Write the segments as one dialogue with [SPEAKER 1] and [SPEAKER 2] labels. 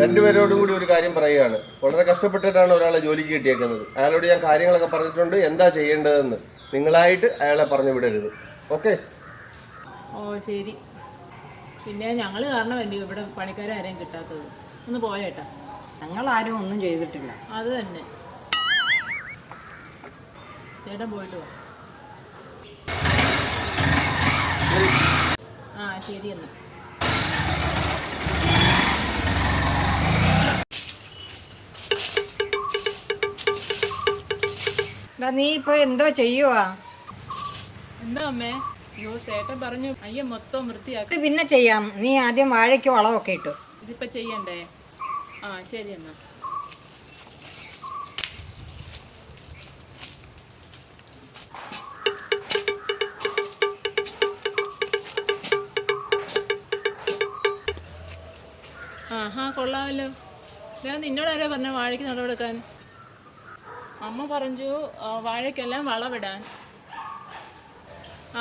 [SPEAKER 1] രണ്ടുപേരോടും കൂടി ഒരു കാര്യം പറയുകയാണ്. വളരെ കഷ്ടപ്പെട്ടിട്ടാണ് ഒരാളെ ജോലിക്ക് കിട്ടിയേക്കുന്നത്. അയാളോട് ഞാൻ കാര്യങ്ങളൊക്കെ പറഞ്ഞിട്ടുണ്ട്. എന്താ ചെയ്യേണ്ടതെന്ന് നിങ്ങളായിട്ട് അയാളെ പറഞ്ഞു വിടരുത്. ഓക്കെ?
[SPEAKER 2] ഓ ശരി. പിന്നെ ഞങ്ങൾ കാരണമല്ലേ ഇവിടെ പണിക്കാരെ ആരെയും കിട്ടാത്തത്? ഒന്ന് പോയേട്ടാ
[SPEAKER 3] ആരും ഒന്നും ചെയ്തിട്ടില്ല.
[SPEAKER 2] അത് തന്നെ. ചേട്ടൻ പോയിട്ട് വാ. ആ ശരി എന്നാ.
[SPEAKER 3] എടാ നീ ഇപ്പൊ എന്തോ ചെയ്യുവാ?
[SPEAKER 2] എന്താ അമ്മേ? അയ്യോ ചേട്ടൻ പറഞ്ഞു അയ്യ മൊത്തം വൃത്തിയാക്കി.
[SPEAKER 3] ഇത് പിന്നെ ചെയ്യാം. നീ ആദ്യം വാഴയ്ക്ക് വളമൊക്കെ ഇട്ടു.
[SPEAKER 2] ഇതിപ്പോ ചെയ്യണ്ടേ? ആ ശരി എന്നാ. ആഹാ കൊള്ളാമല്ലോ. ഞാൻ നിന്നോടാരോ പറഞ്ഞ വാഴയ്ക്ക് നടവെടുക്കാൻ? അമ്മ പറഞ്ഞു വാഴയ്ക്കെല്ലാം വളവിടാൻ.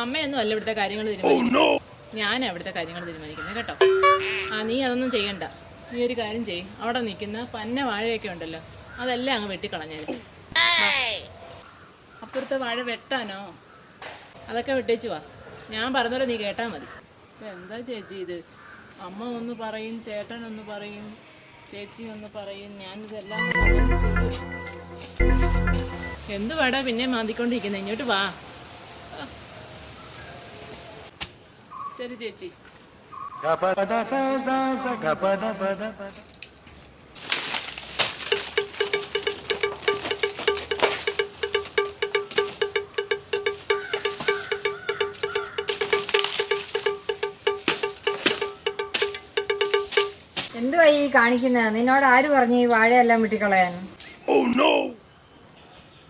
[SPEAKER 2] അമ്മയൊന്നും അല്ല ഇവിടുത്തെ കാര്യങ്ങൾ തീരുമാനിക്കുന്നത്. ഞാനാ ഇവിടുത്തെ കാര്യങ്ങൾ തീരുമാനിക്കുന്നത് കേട്ടോ. ആ നീ അതൊന്നും ചെയ്യണ്ട. നീ ഒരു കാര്യം ചെയ്യ്. അവിടെ നിൽക്കുന്ന പന്ന വാഴയൊക്കെ ഉണ്ടല്ലോ അതെല്ലാം അങ്ങ് വെട്ടിക്കളഞ്ഞേര്. വാ. അപ്പുറത്തെ വാഴ വെട്ടാനോ? അതൊക്കെ വെട്ടിച്ചു വാ. ഞാൻ പറഞ്ഞല്ലോ നീ കേട്ടാൽ മതി. എന്താ ചേച്ചി ഇത്? അമ്മ ഒന്ന് പറയും ചേട്ടൻ ഒന്ന് പറയും ചേച്ചി ഒന്ന് പറയും ഞാനിതെല്ലാം എന്ത് വേടാ പിന്നെ മാന്തിക്കൊണ്ടിരിക്കുന്നത് ഇങ്ങോട്ട് വാ. ശരി ചേച്ചി.
[SPEAKER 3] എന്തുവാ ഈ കാണിക്കുന്നത് നിന്നോട് ആര് പറഞ്ഞു ഈ വാഴയെല്ലാം വെട്ടിക്കളയാൻ?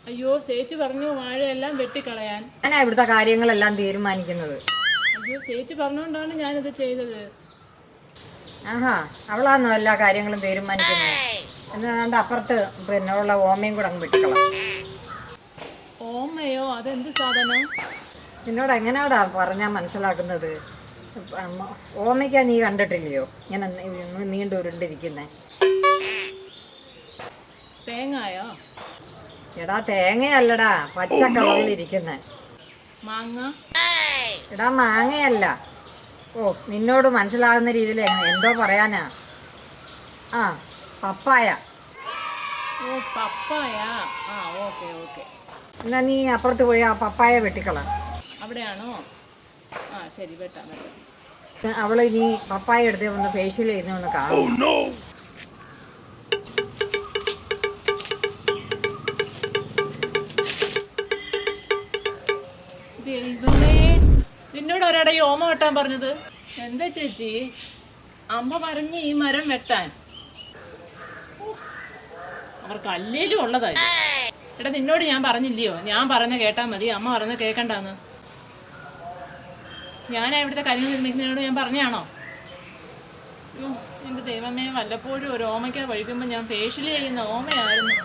[SPEAKER 2] അയ്യോ ചേച്ചി പറഞ്ഞു വാഴയെല്ലാം വെട്ടിക്കളയാൻ.
[SPEAKER 3] ഞാനാ ഇവിടുത്തെ കാര്യങ്ങളെല്ലാം തീരുമാനിക്കുന്നത്.
[SPEAKER 2] അയ്യോ ചേച്ചി പറഞ്ഞുകൊണ്ടാണ് ഞാനിത് ചെയ്തത്.
[SPEAKER 3] ആഹാ അവളാന്നോ എല്ലാ കാര്യങ്ങളും തീരുമാനിക്കുന്നത്? എന്നാണ്ട് അപ്പുറത്ത് പിന്നെ ഉള്ള ഓമയും കൂടെ അങ്ങ് വെട്ടിക്കളാം
[SPEAKER 2] ഓമയോ? അതെന്ത് സാധനം?
[SPEAKER 3] നിന്നോട് എങ്ങനെയാടാ പറഞ്ഞാൽ മനസ്സിലാക്കുന്നത്? ഓമയ്ക്കാ നീ കണ്ടിട്ടില്ലയോ? ഇങ്ങനെ നീണ്ടുരുണ്ടിരിക്കുന്നേ.
[SPEAKER 2] തേങ്ങായോ?
[SPEAKER 3] എടാ തേങ്ങയല്ലടാ പച്ച കളറിലിരിക്കുന്നെ.
[SPEAKER 2] മാങ്ങ.
[SPEAKER 3] എടാ മാങ്ങയല്ല. ഓ നിന്നോട് മനസ്സിലാകുന്ന രീതിയിൽ എന്തോ പറയാനാ. ആ പപ്പായ.
[SPEAKER 2] ഓ പപ്പായ. ആ ഓക്കെ ഓക്കെ.
[SPEAKER 3] എന്നാ നീ അപ്പുറത്ത് പോയി ആ പപ്പായ വെട്ടിക്കള.
[SPEAKER 2] അവിടെയാണോ? ആ ശരി വെട്ടാം വെട്ടാം.
[SPEAKER 3] അവൾ ഇനി പപ്പായ എടുത്ത് ഒന്ന് ഫേഷ്യൽ ചെയ്യുന്ന ഒന്ന് കാണും
[SPEAKER 2] ഒരാടെ ഈ ഓമ വെട്ടാൻ പറഞ്ഞത്? എന്താ ചേച്ചി? അമ്മ പറഞ്ഞ് ഈ മരം വെട്ടാൻ. അവർക്ക് അല്ലേലും ഉള്ളതായി. എടാ നിന്നോട് ഞാൻ പറഞ്ഞില്ലയോ? ഞാൻ പറഞ്ഞ കേട്ടാ മതി. അമ്മ പറഞ്ഞ കേൾക്കണ്ടെന്ന് ഞാനാ ഇവിടുത്തെ കാര്യങ്ങൾ നിന്നോട് ഞാൻ പറഞ്ഞാണോ അയ്യോ ദൈവമേ വല്ലപ്പോഴും ഒരു ഓമയ്ക്ക വഴിക്കുമ്പോ ഞാൻ ഫേഷ്യൽ ചെയ്യുന്ന ഓമയായിരുന്നു.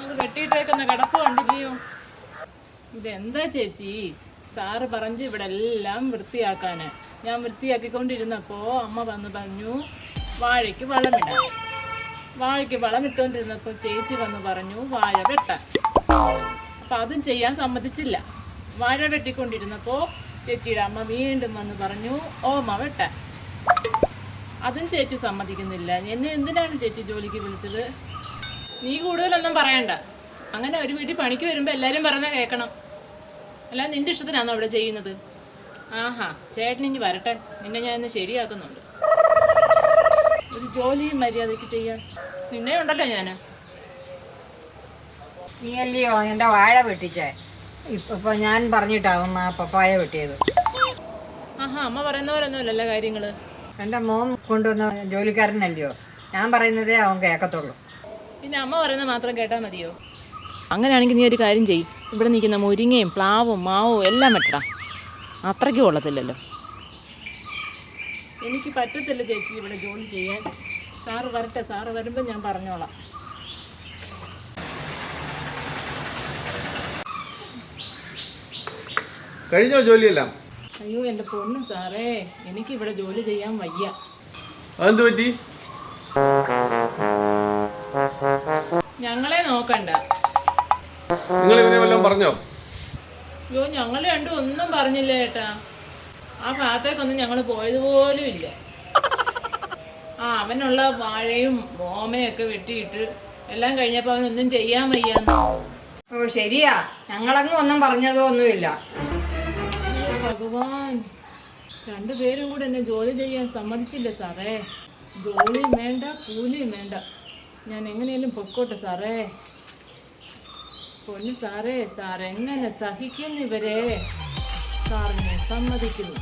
[SPEAKER 2] അത് കെട്ടിയിട്ടേക്കുന്ന കിടപ്പ് കണ്ടില്ലയോ? ഇതെന്താ ചേച്ചി? സാറ് പറഞ്ഞു ഇവിടെ എല്ലാം വൃത്തിയാക്കാന്. ഞാൻ വൃത്തിയാക്കിക്കൊണ്ടിരുന്നപ്പോൾ അമ്മ വന്ന് പറഞ്ഞു വാഴയ്ക്ക് വളമിടാം. വാഴയ്ക്ക് വളമിട്ടുകൊണ്ടിരുന്നപ്പോൾ ചേച്ചി വന്ന് പറഞ്ഞു വാഴ വെട്ടാൻ. അപ്പം അതും ചെയ്യാൻ സമ്മതിച്ചില്ല. വാഴ വെട്ടിക്കൊണ്ടിരുന്നപ്പോൾ ചേച്ചിയുടെ അമ്മ വീണ്ടും വന്ന് പറഞ്ഞു ഓമ വെട്ടാൻ. അതും ചേച്ചി സമ്മതിക്കുന്നില്ല. എന്നെ എന്തിനാണ് ചേച്ചി ജോലിക്ക് വിളിച്ചത്? നീ കൂടുതലൊന്നും പറയണ്ട. അങ്ങനെ ഒരു വീട്ടിൽ പണിക്ക് വരുമ്പോൾ എല്ലാവരും പറഞ്ഞാൽ കേൾക്കണം അല്ല നിന്റെ ഇഷ്ടത്തിനാണോ അവിടെ ചെയ്യുന്നത്? ആഹാ ചേട്ടൻ ഇനി വരട്ടെ. നിന്നെ ഞാൻ ഇന്ന് ശരിയാക്കുന്നുണ്ട്. ഒരു ജോലിയും മര്യാദയ്ക്ക് ചെയ്യാൻ. നിന്നെ ഉണ്ടല്ലോ ഞാൻ
[SPEAKER 3] നീ അല്ലയോ എന്റെ വാഴ വെട്ടിച്ചേ. ഇപ്പൊ ഞാൻ പറഞ്ഞിട്ടാവും ആ പപ്പായ വെട്ടിയത്.
[SPEAKER 2] ആഹാ അമ്മ പറയുന്ന പോലെ ഒന്നുമില്ലല്ലോ കാര്യങ്ങൾ.
[SPEAKER 3] എന്റെ മോൻ കൊണ്ടുവന്ന ജോലിക്കാരനല്ലയോ? ഞാൻ പറയുന്നതേ അവൻ കേൾക്കത്തുള്ളൂ
[SPEAKER 2] പിന്നെ അമ്മ പറയുന്നത് മാത്രം കേട്ടാൽ മതിയോ? അങ്ങനെയാണെങ്കിൽ നീ ഒരു കാര്യം ചെയ്യ്. ഇവിടെ നിൽക്കുന്ന മുരിങ്ങയും പ്ലാവും മാവും എല്ലാം വെട്ടടാ. അത്രയ്ക്കും കൊള്ളത്തില്ലല്ലോ എനിക്ക് പറ്റത്തില്ല ചേച്ചി ഇവിടെ ജോലി ചെയ്യാൻ. സാറ് വരട്ടെ സാറ് വരുമ്പോൾ ഞാൻ പറഞ്ഞോളാം.
[SPEAKER 1] കഴിഞ്ഞോ ജോലിയെല്ലാം?
[SPEAKER 2] അയ്യോ എന്റെ പൊന്നു സാറേ എനിക്ക് ഇവിടെ ജോലി ചെയ്യാൻ വയ്യ.
[SPEAKER 1] അതെന്ത് പറ്റി?
[SPEAKER 2] ഞങ്ങളെ നോക്കണ്ട.
[SPEAKER 1] നിങ്ങൾ ഇവനെ വല്ലതും പറഞ്ഞോ?
[SPEAKER 2] അയ്യോ ഞങ്ങൾ രണ്ടും ഒന്നും പറഞ്ഞില്ല ചേട്ടാ. ആ ഭാഗത്തേക്കൊന്നും ഞങ്ങൾ പോയതുപോലും ഇല്ല. ആ അവനുള്ള വാഴയും ഓമയൊക്കെ വെട്ടിയിട്ട് എല്ലാം കഴിഞ്ഞപ്പോൾ അവനൊന്നും ചെയ്യാൻ വയ്യാന്ന്.
[SPEAKER 3] ഓ ശരിയാ. ഞങ്ങളങ്ങും ഒന്നും പറഞ്ഞതോ ഒന്നുമില്ല.
[SPEAKER 2] അയ്യോ ഭഗവാൻ. രണ്ടുപേരും കൂടെ എന്നെ ജോലി ചെയ്യാൻ സമ്മതിച്ചില്ല സാറേ. ജോലിയും വേണ്ട കൂലിയും വേണ്ട. ഞാൻ എങ്ങനെയെങ്കിലും പൊക്കോട്ടെ സാറേ. പൊന്നു സാറേ സാർ എങ്ങനെ സഹിക്കുന്നു ഇവരെ? സാറിനെ സമ്മതിക്കുന്നു.